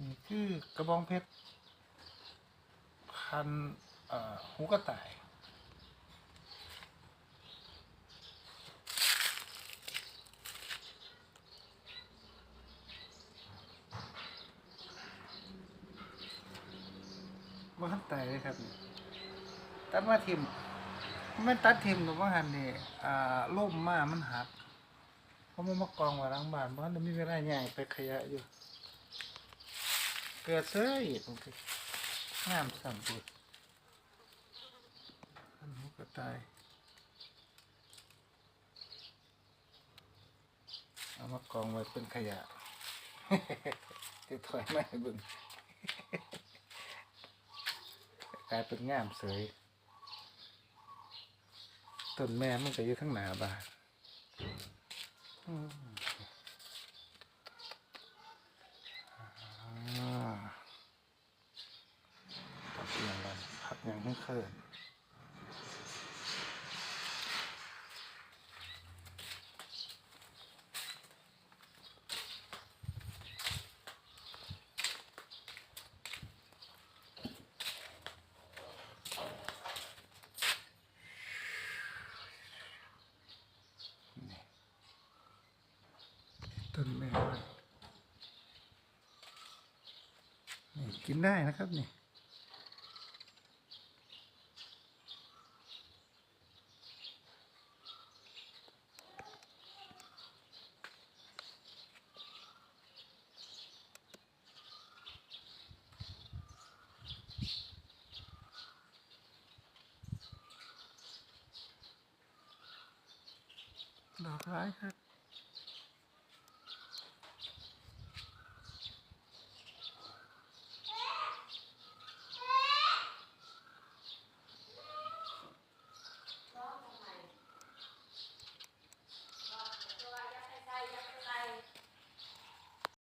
นี่คือกระบองเพชรพันหูกระต่ายว่าหันไตเลยครับตัดมาทิมไม่ตัดทิมหรอว่าหันนี่อ่าล่มมามันหักเพราะมันมากองไว้หลังบานเพราะมันมีเวลาใหญ่ไปขยะอยู่ เกิดเซ้ยมันคืองามสั่นปุดอันนี้ก็ตายเอามากองไว้เป็นขยะจะถอยมาให้เบึงกลายเป็นง่ามเสยต้นแม่มันก็อยู่ทั้งหนาบ้านอืมอ่าตัดอย่างไรพัก อย่างให้เคลื่อนต้นแม่นี่กินได้นะครับนี่ ดอกร้ายครับ